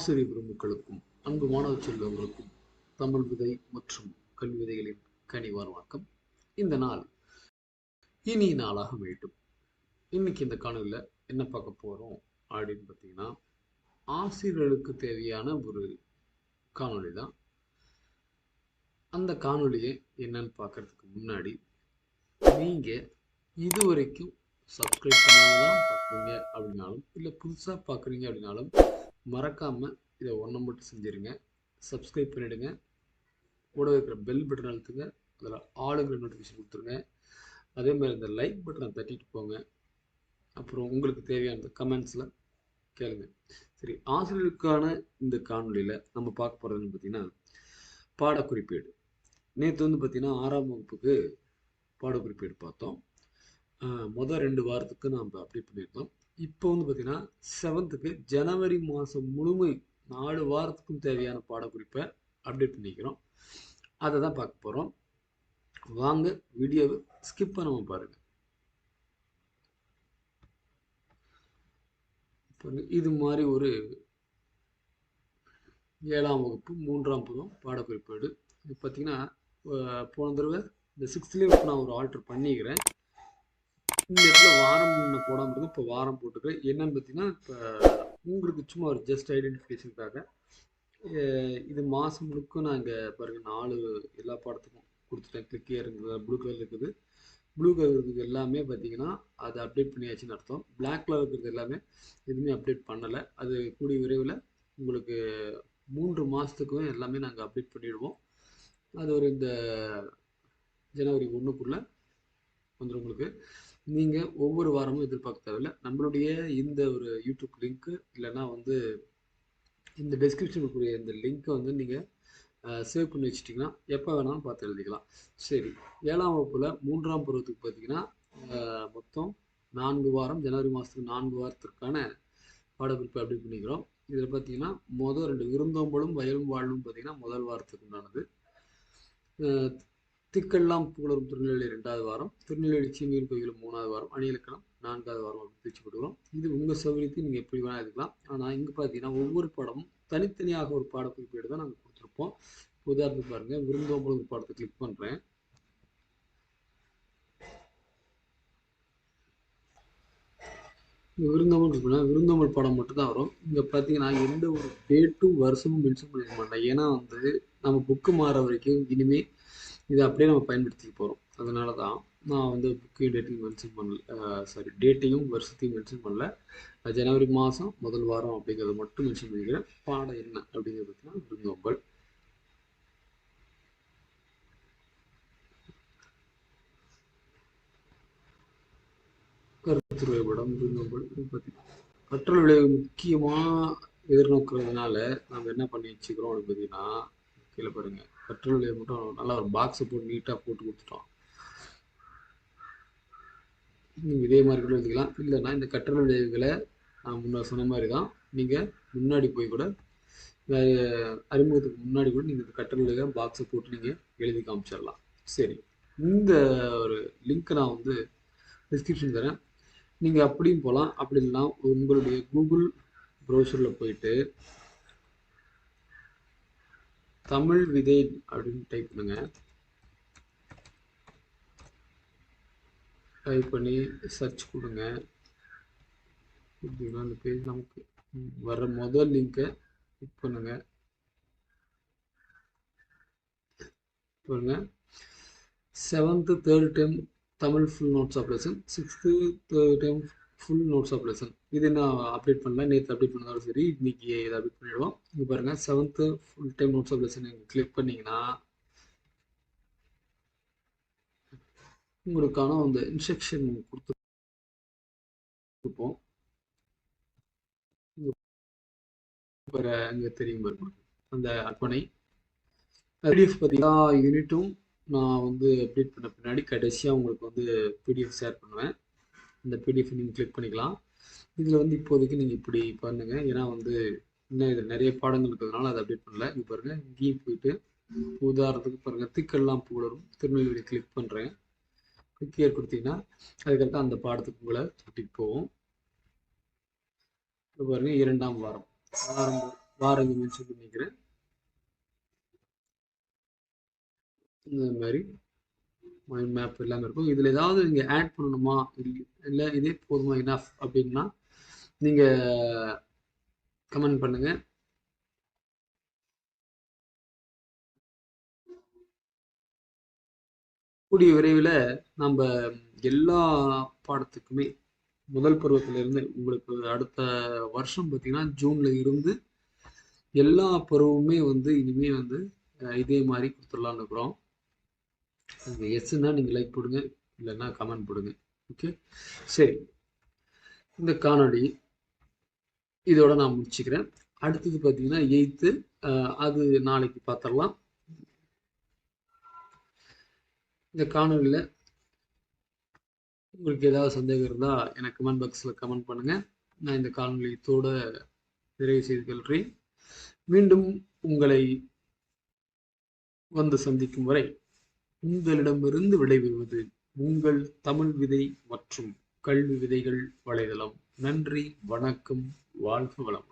ஆசிரியர் பெருமக்களுக்கும் அன்பு மாணவ செல்வங்களுக்கும் தமிழ் விதை மற்றும் கல்வி விதைகளின் கனிவான வணக்கம் இந்த நாள் இனி நாளாக மீட்டும். இன்னைக்கு இந்த காணொலியில் என்ன பார்க்க போகிறோம் அப்படின்னு பார்த்தீங்கன்னா ஆசிரியர்களுக்கு தேவையான ஒரு காணொளி தான். அந்த காணொலியை என்னன்னு பார்க்கறதுக்கு முன்னாடி நீங்கள் இது வரைக்கும் சப்ஸ்கிரைப் பண்ணாமல் தான் பார்க்குறீங்க அப்படின்னாலும் இல்லை புதுசாக பார்க்குறீங்க அப்படின்னாலும் மறக்காமல் இதை ஒன்றை மட்டும் செஞ்சுருங்க. சப்ஸ்கிரைப் பண்ணிவிடுங்க கூட இருக்கிற பெல் பட்டன் அழுத்துங்க. அதில் ஆளுங்கிற நோட்டிஃபிகேஷன் கொடுத்துருங்க. அதே மாதிரி இந்த லைக் பட்டனை தட்டிட்டு போங்க. அப்புறம் உங்களுக்கு தேவையான கமெண்ட்ஸில் கேளுங்க. சரி ஆசிரியர்களுக்கான இந்த காணொலியில் நம்ம பார்க்க போகிறதுன்னு பார்த்தீங்கன்னா பாடக்குறிப்பேடு. நேற்று வந்து பார்த்தீங்கன்னா ஆறாம் வகுப்புக்கு பாடக்குறிப்பேடு பார்த்தோம். மொதல் ரெண்டு வாரத்துக்கு நாம் அப்டேட் பண்ணியிருந்தோம். இப்போ வந்து பார்த்தீங்கன்னா செவன்த்துக்கு ஜனவரி மாதம் முழுமை நாலு வாரத்துக்கும் தேவையான பாடக்குறிப்பை அப்டேட் பண்ணிக்கிறோம். அதை தான் பார்க்க போகிறோம் வாங்க வீடியோவை ஸ்கிப் பண்ணாமல் பாருங்க. இது மாதிரி ஒரு ஏழாம் வகுப்பு மூன்றாம் பருவம் பாடக்குறிப்பேடு இது பார்த்தீங்கன்னா போன தடவை இந்த சிக்ஸ்த்லேயே நான் ஒரு ஆல்ட்ரு பண்ணிக்கிறேன். இந்த இடத்துல வாரம் ஒன்று போடாமல் இருந்து இப்போ வாரம் போட்டுக்கிறேன். என்னன்னு பார்த்தீங்கன்னா இப்போ உங்களுக்கு சும்மா ஒரு ஜஸ்ட் ஐடென்டிஃபிகேஷனுக்காக இது மாதம் முழுக்கும் நான் இங்கே பாருங்கள் நாலு எல்லா பாடத்துக்கும் கொடுத்துட்டேன். கிளிக் இருக்குது ப்ளூ கலர் இருக்குது. ப்ளூ கலர் இருக்கிறது எல்லாமே பார்த்தீங்கன்னா அதை அப்டேட் பண்ணியாச்சுன்னு அர்த்தம். பிளாக் கலர் இருக்கிறது எல்லாமே எதுவுமே அப்டேட் பண்ணலை. அது கூடிய விரைவில் உங்களுக்கு மூன்று மாதத்துக்கும் எல்லாமே நாங்கள் அப்டேட் பண்ணிவிடுவோம் அது ஒரு இந்த ஜனவரி ஒன்றுக்குள்ளே வந்துடும் உங்களுக்கு. நீங்கள் ஒவ்வொரு வாரமும் எதிர்பார்க்க தேவையில்லை. நம்மளுடைய இந்த ஒரு யூடியூப் லிங்க்கு இல்லைன்னா வந்து இந்த டெஸ்கிரிப்ஷனுக்குரிய இந்த லிங்க்கை வந்து நீங்கள் சேவ் பண்ணி வச்சிட்டிங்கன்னா எப்போ வேணாலும் பார்த்து எழுதிக்கலாம். சரி ஏழாம் வகுப்பில் மூன்றாம் பருவத்துக்கு பார்த்தீங்கன்னா மொத்தம் நான்கு வாரம் ஜனவரி மாதத்துக்கு நான்கு வாரத்திற்கான பாடப்பிடிப்பு அப்டேட் பண்ணிக்கிறோம். இதில் பார்த்தீங்கன்னா மொதல் ரெண்டு விருந்தோம்பலும் வயலும் வாழும் பார்த்தீங்கன்னா முதல் வாரத்துக்கு உண்டானது. திக்கெல்லாம் புகழும் திருநெல்வேலி ரெண்டாவது வாரம். திருநெல்வேலி சீமியல் கோயிலும் மூணாவது வாரம். அணியிலக்கணம் நான்காவது வாரம் அப்படி பிரித்து போட்டுக்கிறோம். இது உங்கள் சௌகரியத்தை நீங்கள் எப்படி வேணால் எடுக்கலாம். ஆனால் இங்கே பார்த்தீங்கன்னா ஒவ்வொரு பாடமும் தனித்தனியாக ஒரு பாடக்குறிப்பேடு தான் நாங்கள் கொடுத்துருப்போம். உதாரணத்துக்கு பாருங்கள் விருந்தோம்பல் ஒரு பாடத்தை கிளிக் பண்ணுறேன் இந்த விருந்தோம்பல் இருக்குன்னா விருந்தோம்பல் படம் மட்டும் தான் வரும். இங்கே பார்த்தீங்கன்னா எந்த ஒரு டேட்டும் வருஷமும் மென்ஷன் பண்ணிக்க மாட்டேன் ஏன்னா வந்து நம்ம புக்கு மாற வரைக்கும் இனிமேல் இதை அப்படியே நம்ம பயன்படுத்திக்க போகிறோம் அதனால தான் நான் வந்து புக்கையும் டேட்டையும் மென்ஷன் பண்ணல. சாரி டேட்டையும் வருஷத்தையும் மென்ஷன் பண்ணல. ஜனவரி மாதம் முதல் வாரம் அப்படிங்கிறத மட்டும் மென்ஷன் பண்ணிக்கிறேன். பாடம் என்ன அப்படிங்கிறது பார்த்தீங்கன்னா விருந்தோம்பல் கருத்துருவை படம் விருந்தோம்பல் பற்றி கற்றல் விளைவு முக்கியமாக எதிர்நோக்கிறதுனால நம்ம என்ன பண்ணி வச்சுக்கிறோம் அப்படின்னு பார்த்தீங்கன்னா கீழே பாருங்க பெட்ரோல் விளைவு மட்டும் நல்லா ஒரு பாக்ஸை போட்டு நீட்டாக போட்டு கொடுத்துட்டோம். நீங்கள் இதே மாதிரி கூட எழுதிக்கலாம் இல்லைன்னா இந்த கற்றல் விளைவுகளை நான் முன்னே சொன்ன மாதிரி தான் நீங்கள் முன்னாடி போய் கூட அறிமுகத்துக்கு முன்னாடி கூட நீங்கள் இந்த கற்றல் விளைவுகளை பாக்ஸை போட்டு நீங்கள் எழுதி காமிச்சிடலாம். சரி. இந்த ஒரு லிங்க்கை நான் வந்து டிஸ்கிரிப்ஷன் தரேன். நீங்கள் அப்படியும் போகலாம். அப்படி இல்லைன்னா உங்களுடைய கூகுள் ப்ரௌசரில் போயிட்டு தமிழ் விதை அப்படின்னு டைப் பண்ணுங்க. டைப் பண்ணி சர்ச் கொடுங்க. இப்படின்னா அந்த பேஜ் நமக்கு வர முதல் லிங்கை கிளிக் பண்ணுங்க. பாருங்க. Seventh third time Tamil full notes operation sixth third time full notes of lesson இது நான் அப்டேட் பண்ணல? நேற்று அப்டேட் பண்ணதாலும் சரி இன்னைக்கு இதை அப்டேட் பண்ணிவிடுவோம் இங்கே பாருங்கள் seventh full time notes of lesson நீங்கள் கிளிக் பண்ணிங்கன்னா உங்களுக்கான அந்த இன்ஸ்ட்ரக்ஷன் கொடுத்துருப்போம் இங்கே தெரியும் பாருங்க. அந்த அர்ப்பணை பிடிஎஃப் பார்த்தீங்கன்னா யூனிட்டும் நான் வந்து அப்டேட் பண்ண பின்னாடி கடைசியாக உங்களுக்கு வந்து பிடிஎஃப் ஷேர் பண்ணுவேன். இந்த பிடிஎஃப் நீங்கள் கிளிக் பண்ணிக்கலாம். இதில் வந்து இப்போதைக்கு நீங்கள் இப்படி பண்ணுங்கள் ஏன்னா வந்து இன்னும் இதில் நிறைய பாடங்கள் இருக்கிறதுனால அதை அப்டேட் பண்ணல. இங்கே பாருங்கள் இங்கேயும் போயிட்டு உதாரணத்துக்கு பாருங்கள் திக்கெல்லாம் புகழரும் திருநெல்வேலி கிளிக் பண்ணுறேன் கிளிக் ஏற்படுத்திங்கன்னா அதுக்கடுத்து அந்த பாடத்துக்கு உங்களை கூட்டிகிட்டு போவோம். இப்போ பாருங்கள் இரண்டாம் வாரம். வாரம் வாரம் இங்கே மென்ஷன் பண்ணிக்கிறேன் இந்த மாதிரி. மைண்ட் மேப் எல்லாமே இருக்கும். இதில் ஏதாவது நீங்கள் ஆட் பண்ணணுமா? இல்லை இல்லை இதே போதுமா இனஃப் அப்படின்னா நீங்கள் கமெண்ட் பண்ணுங்கள் கூடிய விரைவில் நம்ம எல்லா பாடத்துக்குமே முதல் பருவத்திலிருந்து உங்களுக்கு அடுத்த வருஷம் பார்த்தீங்கன்னா ஜூனில் இருந்து எல்லா பருவமுமே வந்து இனிமே வந்து இதே மாதிரி கொடுத்துடலான்னு இருக்கிறோம். எஸ்ன்னா நீங்கள் லைக் போடுங்க இல்லைன்னா கமெண்ட் போடுங்க. ஓகே சரி. இந்த காணொளி இதோட நான் முடிச்சுக்கிறேன். அடுத்தது பார்த்தீங்கன்னா எயித்து அது நாளைக்கு பார்த்துடலாம் இந்த காணொளியில் உங்களுக்கு ஏதாவது சந்தேகம் இருந்தால் எனக்கு கமெண்ட் பாக்ஸில் கமெண்ட் பண்ணுங்கள் நான் இந்த காணொளியத்தோட நிறைவு செய்து கொள்கிறேன். மீண்டும் உங்களை வந்து சந்திக்கும் வரை உங்களிடமிருந்து விளைவிடுவது உங்கள் தமிழ் விதை மற்றும் கல்வி விதைகள் வலைதளம். நன்றி வணக்கம் வாழ்க வளம்.